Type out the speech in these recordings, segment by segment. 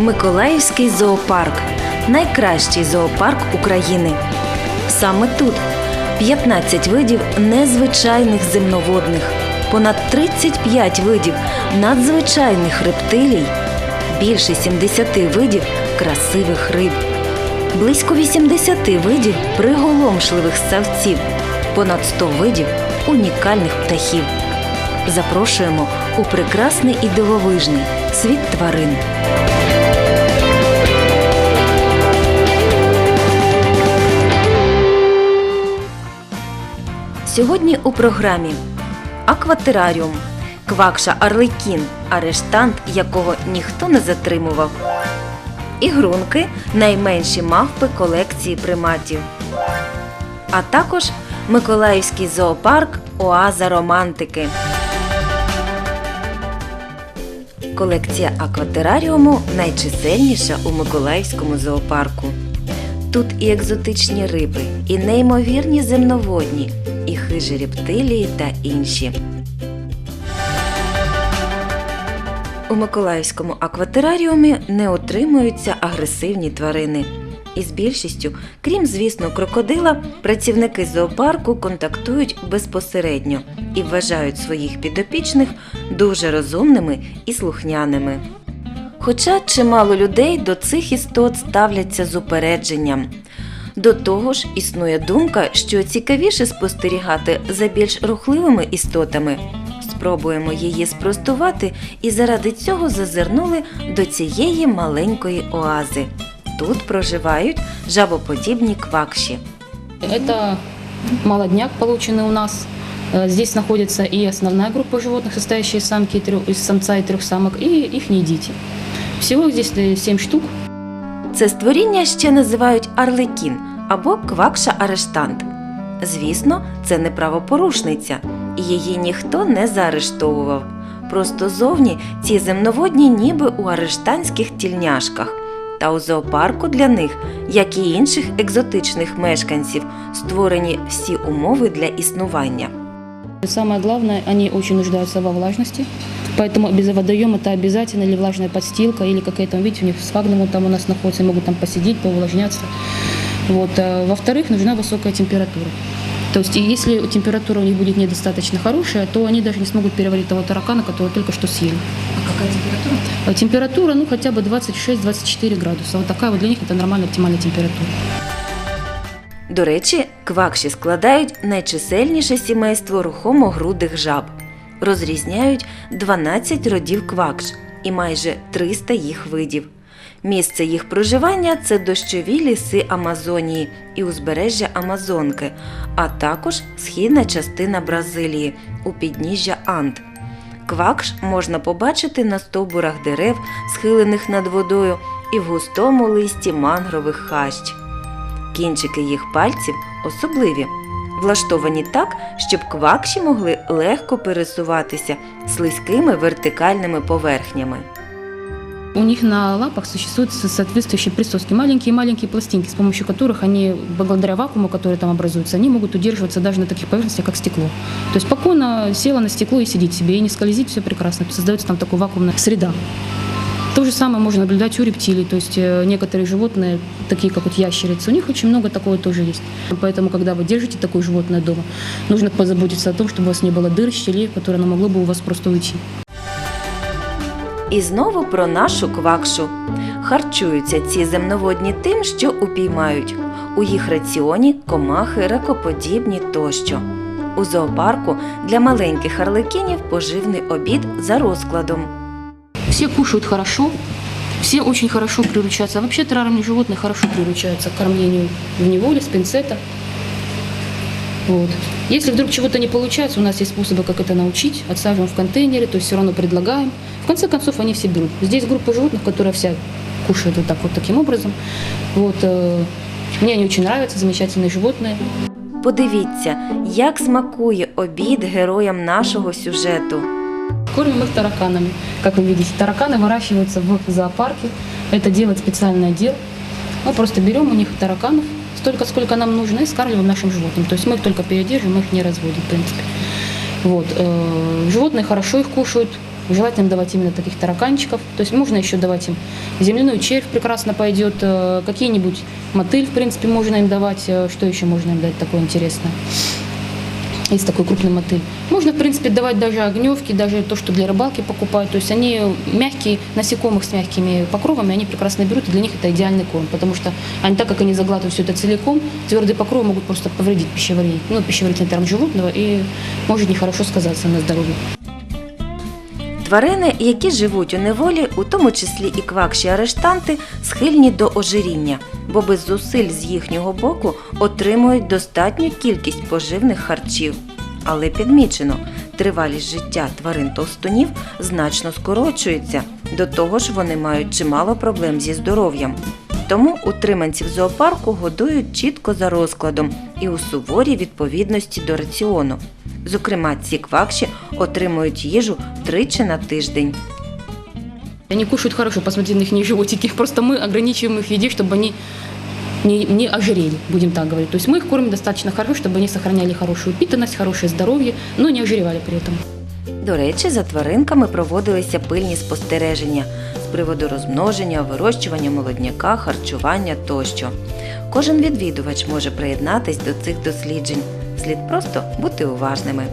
Миколаївський зоопарк найкращий зоопарк України. Саме тут 15 видів незвичайних земноводних, понад 35 видів надзвичайних рептилій, більше 70 видів красивих риб, близько 80 видів приголомшливих ссавців, понад 100 видів унікальних птахів. Запрошуємо у прекрасний і дивовижний світ тварин. Сьогодні у програмі Акватераріум, Квакша Арлекін, арештант, якого ніхто не затримував. Ігрунки найменші мавпи колекції приматів. А також Миколаївський зоопарк Оаза романтики. Колекція акватераріуму найчисельніша у Миколаївському зоопарку. Тут і екзотичні риби, і неймовірні земноводні, і хижі рептилії та інші. У Миколаївському акватераріумі не отримуються агресивні тварини. Із більшістю, крім звісно, крокодила, працівники зоопарку контактують безпосередньо і вважають своїх підопічних дуже розумними і слухняними. Хоча чимало людей до цих істот ставляться з упередженням. До того ж, існує думка, що цікавіше спостерігати за більш рухливими істотами. Спробуємо її спростувати і заради цього зазирнули до цієї маленької оази. Тут проживають жабоподібні квакші. Это молодняк, полученный у нас. Э, Здесь находится и основная группа животных, состоящая из, самки и трё- из самца и трех самок, и их дети. Всего их здесь э, 7 штук. Це створіння ще називають арлекін або квакша-арештант. Звісно, це не правопорушниця, і її ніхто не заарештовував. Просто зовні ці земноводні ніби у арештанських тільняшках. Та у зоопарку для них, як і інших екзотичних мешканців, створені всі умови для існування. И Самое главное, они очень нуждаются во влажности. Поэтому без водоем это обязательно или влажная подстилка, или какая-то, видите, у них сфагнум вот там у нас находится, могут там посидеть, поувлажняться. Вот. а Во-вторых, нужна высокая температура. То есть, и если температура у них будет недостаточно хорошая, то они даже не смогут переварить того таракана, которого только что съели. А яка температура? А Температура, ну, хотя бы 26-24 градуса. Вот такая вот для них это нормальная оптимальная температура. До речі, квакші складають найчисельніше сімейство рухомогрудих жаб. Розрізняють 12 родів квакш і майже 300 їх видів. Місце їх проживання це дощові ліси Амазонії і узбережжя Амазонки, а також східна частина Бразилії у підніжжя Анд. Квакш можна побачити на стовбурах дерев, схилених над водою, і в густому листі мангрових хащ. Кінчики їх пальців особливі, влаштовані так, щоб квакші могли легко пересуватися слизькими вертикальними поверхнями. У них на лапах существуют со- соответствующие присоски, маленькие-маленькие пластинки, с помощью которых они, благодаря вакууму, который там образуется, они могут удерживаться даже на таких поверхностях, как стекло. То есть спокойно села на стекло и сидит себе, и не скользит, все прекрасно. Создается там такая вакуумная среда. То же самое можно наблюдать у рептилий, то есть э, некоторые животные, такие как вот ящерицы, у них очень много такого тоже есть. Поэтому, когда вы держите такое животное дома, нужно позаботиться о том, чтобы у вас не было дыр, щелей, которые оно могло бы у вас просто уйти. І знову про нашу квакшу. Харчуються ці земноводні тим, що упіймають. У їх раціоні комахи, ракоподібні тощо. У зоопарку для маленьких арлекінів поживний обід за розкладом. Все кушают хорошо, все очень хорошо приручаются. А вообще террариумные животные хорошо приручаются к кормлению в неволе, с пинцета. Вот. Если вдруг чего-то не получается, у нас есть способы, как это научить. Отсаживаем в контейнеры, то есть все равно предлагаем. В конце концов, они все берут. Здесь группа животных, которая вся кушает вот так вот таким образом. Вот, э, мне они очень нравятся, замечательные животные. Подивіться, як смакує обід героям нашого сюжету. Кормим их тараканами. Как вы видите, тараканы выращиваются в зоопарке. Это делает специальный отдел. Мы просто берем у них тараканов столько, сколько нам нужно, и скармливаем нашим животным. То есть мы их только передержим, мы их не разводим, в принципе. Вот. э, Животные хорошо их кушают. Желательно давать именно таких тараканчиков. То есть можно еще давать им земляной червь прекрасно пойдет, э, какие-нибудь мотыль, в принципе, можно им давать. Э, Что еще можно им дать такое интересное? Есть такой крупный мотыль. Можно, в принципе, давать даже огневки, даже то, что для рыбалки покупают. То есть они мягкие, насекомых с мягкими покровами, они прекрасно берут, и для них это идеальный корм. Потому что они, так как они заглатывают все это целиком, твердые покровы могут просто повредить пищеварение, ну, пищеварительный тракт животного и может нехорошо сказаться на здоровье. Тварини, які живуть у неволі, у тому числі і квакші арештанти, схильні до ожиріння, бо без зусиль з їхнього боку отримують достатню кількість поживних харчів. Але підмічено, тривалість життя тварин товстунів значно скорочується. До того ж, вони мають чимало проблем зі здоров'ям. Тому утриманців зоопарку годують чітко за розкладом і у суворій відповідності до раціону. Зокрема, ці квакші отримують їжу тричі на тиждень. Они кушают хорошо, посмотрите на их животики. Просто мы ограничиваем их в еде, чтобы они не, не ожирели, будем так говорить. То есть мы их кормим достаточно хорошо, чтобы они сохраняли хорошую питанность, хорошее здоровье, но не ожиревали при этом. До речі, за тваринками проводилися пильні спостереження з приводу розмноження, вирощування молодняка, харчування тощо. Кожен відвідувач може приєднатись до цих досліджень. Слід просто бути уважними.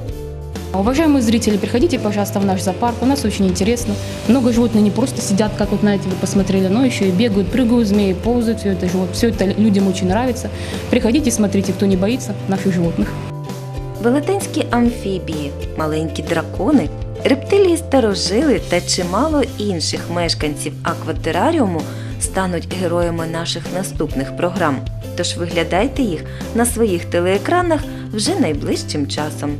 Уважаемые зрители, приходите, пожалуйста, в наш зоопарк. У нас очень интересно. Много животных не просто сидят, как вот знаете, вы посмотрели, но еще и бегают, прыгают, змеи, ползают. Все это, живот, все это людям очень нравится. Приходите, смотрите, кто не боится наших животных. Велетенські амфібії, маленькі дракони, рептилії старожили та чимало інших мешканців акватераріуму стануть героями наших наступних програм. Тож виглядайте їх на своїх телеекранах вже найближчим часом.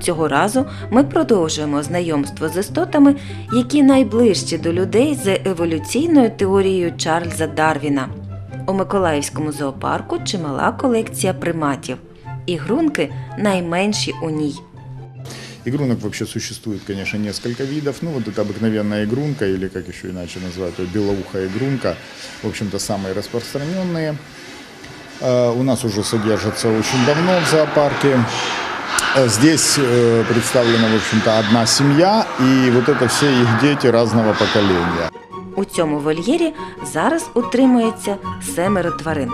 Цього разу ми продовжуємо знайомство з істотами, які найближчі до людей за еволюційною теорією Чарльза Дарвіна. У Миколаївському зоопарку чимала колекція приматів Ігрунки найменші у ній. Игрунок вообще существует, конечно, несколько видов. Ну, вот это обыкновенная игрунка, или как еще иначе называют ее, белоухая игрунка, в общем-то, самые распространенные. Э, У нас уже содержатся очень давно в зоопарке. Э, Здесь э, представлена, в общем-то, одна семья, и вот это все их дети разного поколения. У цьому вольєрі зараз утримується семеро тварин.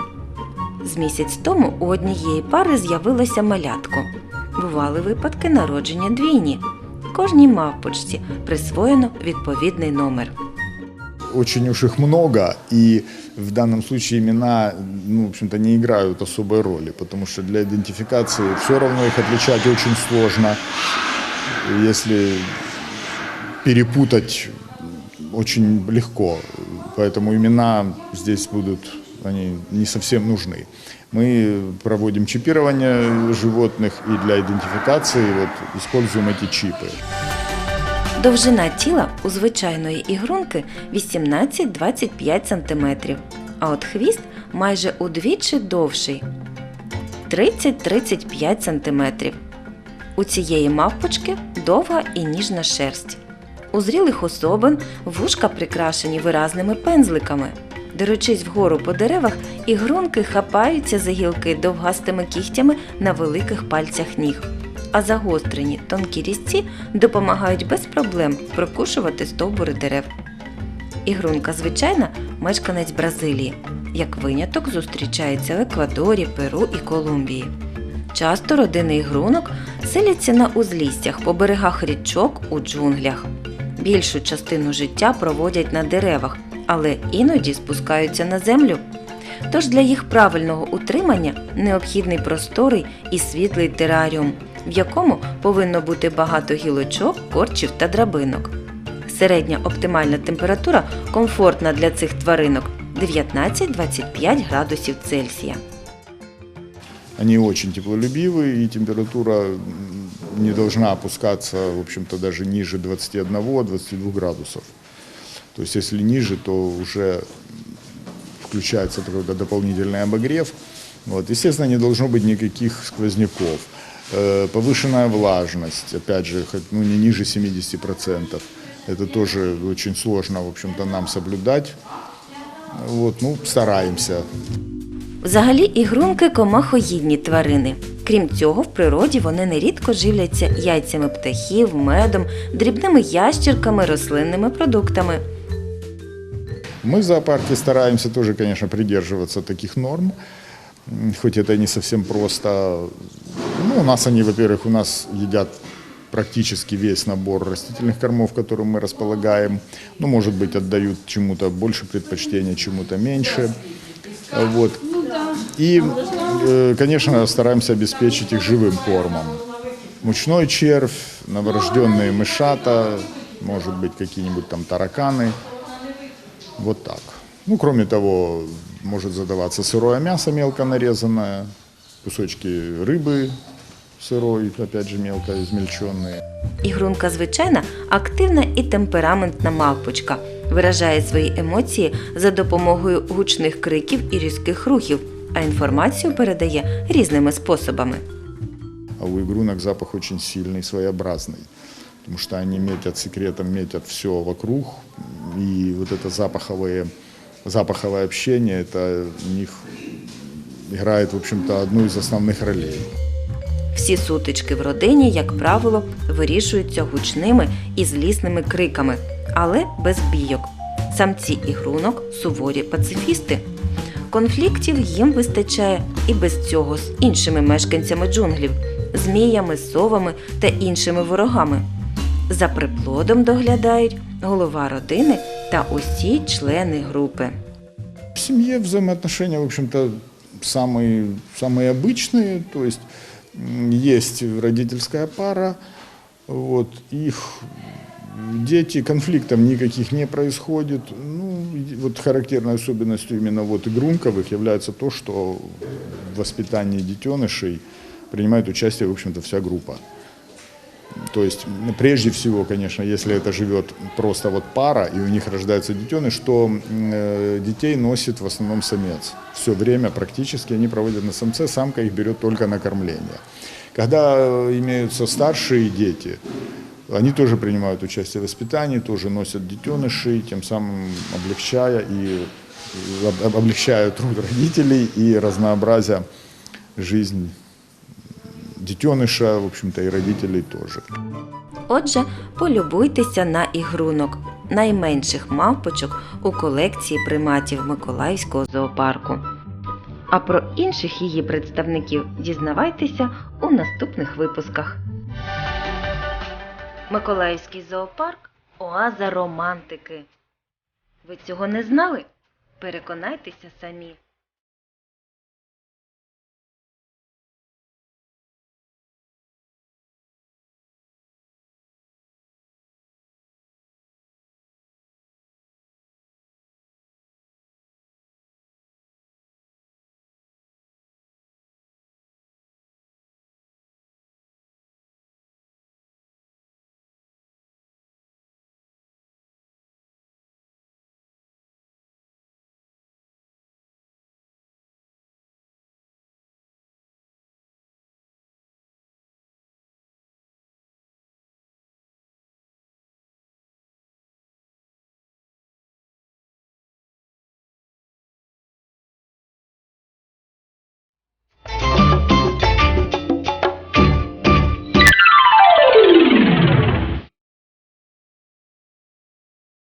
З місяць тому у однієї пари з'явилося малятко. Бували випадки народження двійні. Кожній мавпочці присвоєно відповідний номер. Очень уж их много, и в данном случае имена, ну, в общем-то, не играют особой роли, потому что для идентификации все равно их отличать очень сложно. Если перепутать очень легко, поэтому имена здесь будут, они не совсем нужны. Мы проводим чипирование животных и для идентификации вот, используем эти чипы. Довжина тіла у звичайної ігрунки 18-25 см, а от хвіст майже удвічі довший 30-35 см. У цієї мавпочки довга і ніжна шерсть. У зрілих особин вушка прикрашені виразними пензликами. Деручись вгору по деревах, ігрунки хапаються за гілки довгастими кігтями на великих пальцях ніг. А загострені тонкі різці допомагають без проблем прокушувати стовбури дерев. Ігрунка звичайна мешканець Бразилії. Як виняток зустрічається в Еквадорі, Перу і Колумбії. Часто родини ігрунок селяться на узліссях по берегах річок у джунглях. Більшу частину життя проводять на деревах, але іноді спускаються на землю. Тож для їх правильного утримання необхідний просторий і світлий тераріум, в якому повинно бути багато гілочок, корчів та драбинок. Середня оптимальна температура комфортна для цих тваринок 19-25 градусів Цельсія. Они очень теплолюбивые, и температура не должна опускаться, в общем-то, ниже 21-22 градусов. То есть, если ниже, то уже включается какой-то дополнительный обогрев. Вот. Естественно, не должно быть никаких сквозняков. Э, Повышенная влажность, опять же, хоть, ну, не ниже 70%. Это тоже очень сложно, в общем-то, нам соблюдать. Вот, ну, стараемся. Взагалі ігрунки комахоїдні тварини. Крім цього, в природі вони нерідко живляться яйцями птахів, медом, дрібними ящірками, рослинними продуктами. Мы в зоопарке стараемся тоже, конечно, придерживаться таких норм, хоть это не совсем просто. Ну, у нас они, во-первых, у нас едят практически весь набор растительных кормов, которым мы располагаем. Ну, может быть, отдают чему-то больше предпочтения, чему-то меньше. Вот. И, э, конечно, стараемся обеспечить их живым кормом. Мучной червь, новорожденные мышата, может быть, какие-нибудь там тараканы. Вот так. Ну, кроме того, может задаваться сырое мясо мелко нарезанное, кусочки рыбы сырой, опять же, мелко измельченные. Ігрунка звичайна активна і темпераментна мавпочка. Виражає свої емоції за допомогою гучних криків і різких рухів, а інформацію передає різними способами. А у игрунок запах очень сильный, своеобразный. Потому что они метят секретом, метят все вокруг. И вот это запаховое, запаховое общение, это у них играет, в общем-то, одну из основных ролей. Всі сутички в родині, як правило, вирішуються гучними і злісними криками, але без бійок. Самці ігрунок суворі пацифісти. Конфліктів їм вистачає і без цього з іншими мешканцями джунглів, зміями, совами та іншими ворогами. За приплодом доглядають голова родини та усі члени групи. В семье взаимоотношения, в общем-то, самые, самые обычные. То есть м, есть родительская пара, вот, их дети, конфликтов никаких не происходит. Ну, и вот характерной особенностью именно вот игрунковых является то, что в воспитании детенышей принимает участие, в общем-то, вся группа. То есть, ну, прежде всего, конечно, если это живет просто вот пара, и у них рождается детеныш, то э, детей носит в основном самец. Все время практически они проводят на самце, самка их берет только на кормление. Когда э, имеются старшие дети, они тоже принимают участие в воспитании, тоже носят детенышей, тем самым облегчая и об- об- облегчая труд родителей и разнообразя жизнь детеныша, в общем-то, и родителей тоже. Отже, полюбуйтеся на ігрунок, найменших мавпочок у колекції приматів Миколаївського зоопарку. А про інших її представників дізнавайтеся у наступних випусках. Миколаївський зоопарк оаза романтики. Ви цього не знали? Переконайтеся самі.